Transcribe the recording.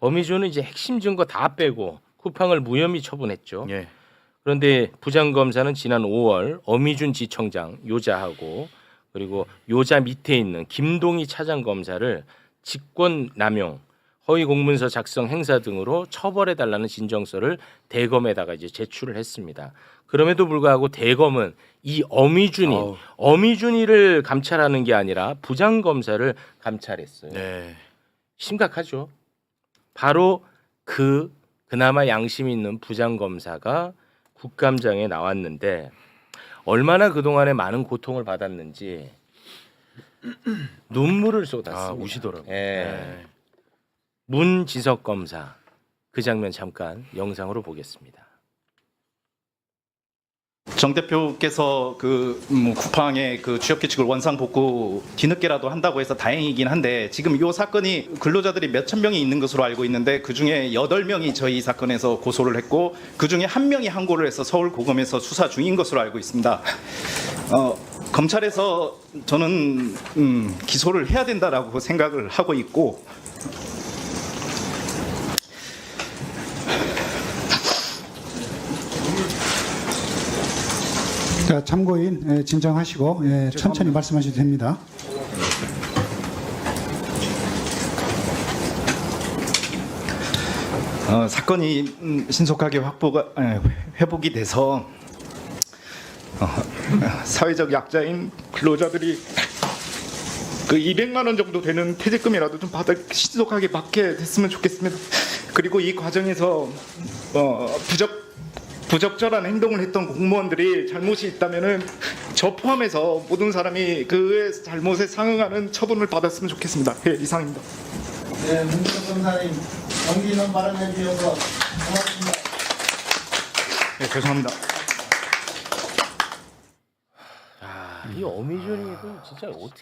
어미준은 이제 핵심 증거 다 빼고 쿠팡을 무혐의 처분했죠. 예. 그런데 부장 검사는 지난 5월 어미준 지청장 요자하고 그리고 요자 밑에 있는 김동희 차장 검사를 직권 남용, 허위 공문서 작성 행사 등으로 처벌해 달라는 진정서를 대검에다가 이제 제출을 했습니다. 그럼에도 불구하고 대검은 이 어미준이 아우. 어미준이를 감찰하는 게 아니라 부장 검사를 감찰했어요. 네. 심각하죠. 바로 그 그나마 양심 있는 부장 검사가 국감장에 나왔는데 얼마나 그 동안에 많은 고통을 받았는지 눈물을 쏟았습니다. 아 우시더라고. 예. 네. 문지석 검사 그 장면 잠깐 영상으로 보겠습니다. 정 대표께서 그 음, 쿠팡의 그 취업 규칙을 원상 복구 뒤늦게라도 한다고 해서 다행이긴 한데 지금 이 사건이 근로자들이 몇천 명이 있는 것으로 알고 있는데 그 중에 여덟 명이 저희 이 사건에서 고소를 했고 그 중에 한 명이 항고를 해서 서울 고검에서 수사 중인 것으로 알고 있습니다. 어, 검찰에서 저는 음, 기소를 해야 된다라고 생각을 하고 있고 자, 참고인 예, 진정하시고 예, 천천히 말씀하셔도 됩니다. 어, 사건이 음, 신속하게 확보가 에, 회복이 돼서 어, 사회적 약자인 근로자들이 그 200만 원 정도 되는 퇴직금이라도 좀 받아 신속하게 받게 됐으면 좋겠습니다. 그리고 이 과정에서 어, 부적 부적절한 행동을 했던 공무원들이 잘못이 있다면은 저 포함해서 모든 사람이 그의 잘못에 상응하는 처분을 받았으면 좋겠습니다. 예, 이상입니다. 네, 문지석 검사님 경기 있는 발언해 주셔서 고맙습니다. 예, 죄송합니다. 아, 이 어미준이도 진짜 어떻게